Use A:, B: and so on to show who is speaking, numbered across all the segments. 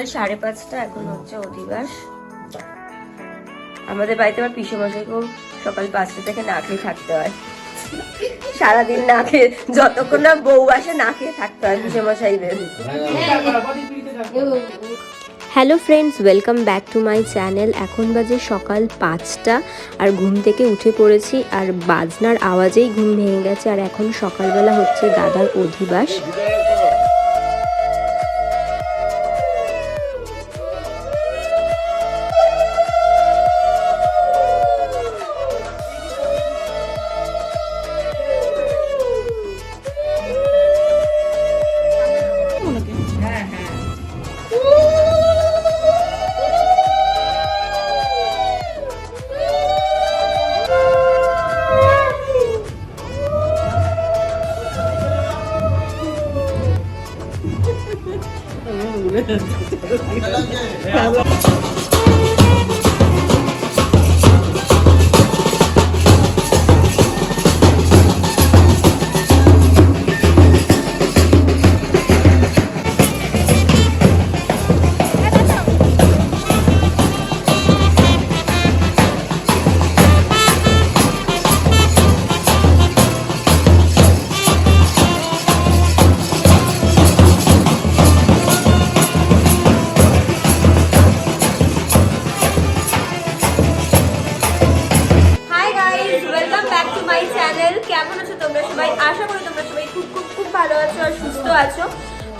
A: সকাল সাড়ে পাঁচটা, এখন হচ্ছে অধিবাস। আমাদের বাড়িতে আমার পিসে মশাইকেও সকাল পাঁচটা থেকে না খেয়ে থাকতে হয়। সারাদিন না খেয়ে, যতক্ষণ না বউ আসে না খেয়ে থাকতে হয় পিসে মশাইদের hello friends welcome back to my channel এখন বাজে সকাল পাঁচটা আর ঘুম থেকে উঠে পড়েছি আর বাজনার আওয়াজেই ঘুম ভেঙে গেছে। আর এখন সকালবেলা হচ্ছে দাদার অধিবাস। Eh. Tama.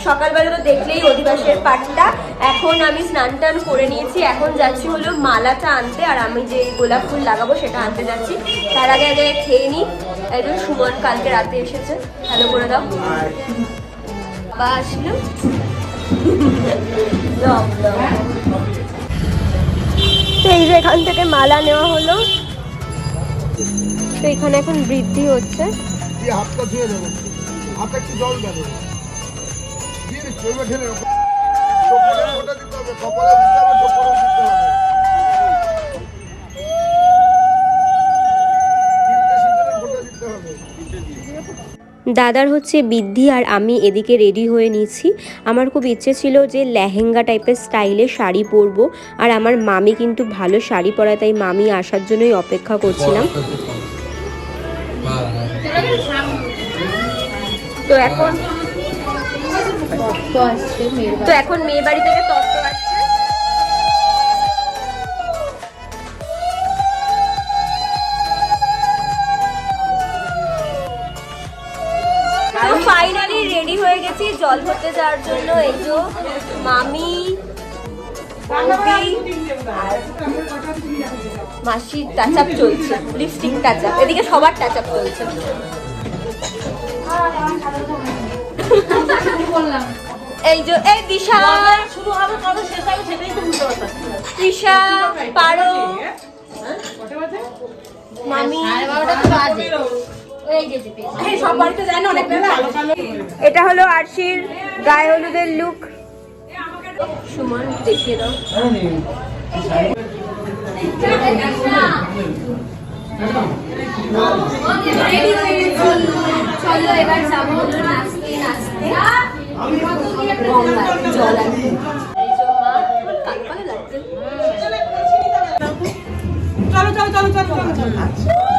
A: সকালবেলা তো দেখলেই অধিবাসের পাটটা। এখন আমি স্নান টান করে নিয়েছি। এখন যাচ্ছি হলো মালাটা আনতে, আর আমি যে গোলাপ ফুল লাগাবো সেটা আনতে যাচ্ছি। তার আগে আগে খেয়ে নিই। একদম সুমন কালকে রাতে এসেছে। ভালো করে দাও। বা আসলো। তো এই যে এখান থেকে মালা নেওয়া হলো। তো এখানে এখন বৃদ্ধি হচ্ছে।
B: হাতটা ধুয়ে দেবো হাতে একটু জল দেবো। দিতে হবে কপালে দিতে হবে কপালে দিতে হবে
A: দাদার হচ্ছে বৃদ্ধি আর আমি এদিকে রেডি হয়ে নিয়েছি আমার খুব ইচ্ছে ছিল যে লেহেঙ্গা টাইপের স্টাইলে শাড়ি পরবো আর আমার মামি কিন্তু ভালো শাড়ি পরায় তাই মামি আসার জন্যই অপেক্ষা করছিলাম। তো এখন তো এখন মেয়ে বাড়ি থেকে তত্ত্ব আসছে। ফাইনালি রেডি হয়ে গেছি জল ভরতে যাওয়ার জন্য। এই যে মামি মাসির টাচ আপ চলছে লিপস্টিক টাচ আপ এদিকে সবার টাচ আপ চলছে। এই যে এই দিশা।
C: শুরু হবে কবে শেষ হবে সেটাই তো বুঝতে পারছি
A: দিশা পারো। মামি এটা হলো আরশির গায়ে হলুদের লুক সুমন দেখিয়ে দাও। চলো এবার যাব নাচতে নাচতে গঙ্গায় জল আনতে
C: চলো চলো চলো চলো চলো।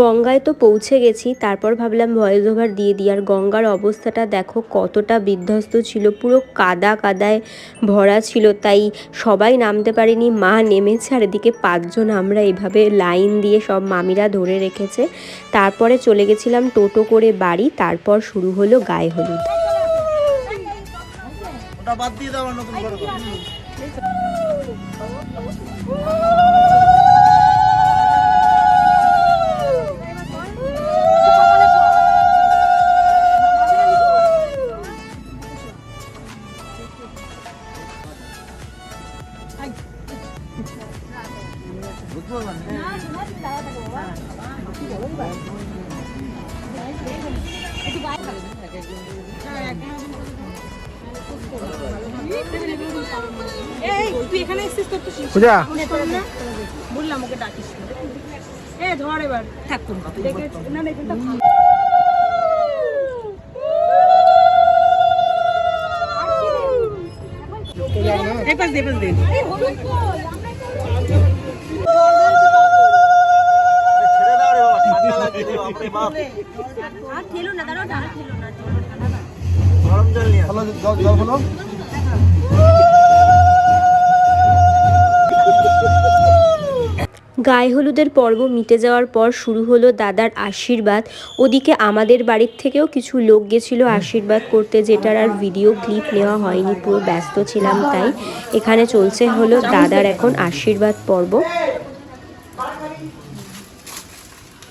D: গঙ্গায় তো পৌঁছে গেছি, তারপর ভাবলাম ভয়েস ওভার দিয়ে দিই। আর গঙ্গার অবস্থাটা দেখো কতটা বিধ্বস্ত ছিল, পুরো কাদা কাদায় ভরা ছিল। তাই সবাই নামতে পারেনি, মা নেমেছে আর এদিকে পাঁচজন আমরা এভাবে লাইন দিয়ে সব মামিরা ধরে রেখেছে। তারপরে চলে গেছিলাম টোটো করে বাড়ি, তারপর শুরু হলো গায়ে হলুদ।
B: বাদ দিয়ে দাও নতুন করে।
A: তুই এখানে এসেছিস তোর বললাম ওকে ডাকিস এ ধর এবার থাক তোর দেখে না না এখানটা। এই দে, এই দে।
B: গরম জল নিয়ে জল জল হলো
D: গায়ে হলুদের পর্ব মিটে যাওয়ার পর শুরু হলো দাদার আশীর্বাদ। ওদিকে আমাদের বাড়ির থেকেও কিছু লোক গেছিল আশীর্বাদ করতে যেটার আর ভিডিও ক্লিপ নেওয়া হয়নি পুরো ব্যস্ত ছিলাম তাই। এখানে চলছে হলো দাদার এখন আশীর্বাদ পর্ব।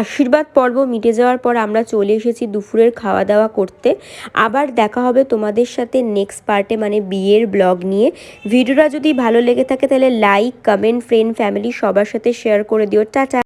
D: আশীর্বাদ পর্ব মিটে যাওয়ার পর আমরা চলে এসেছি দুপুরের খাওয়া দাওয়া করতে। আবার দেখা হবে তোমাদের সাথে নেক্সট পার্টে মানে বিয়ের ব্লগ নিয়ে। ভিডিওটা যদি ভালো লেগে থাকে তাহলে লাইক কমেন্ট ফ্রেন্ড ফ্যামিলি সবার সাথে শেয়ার করে দিও। টাটা।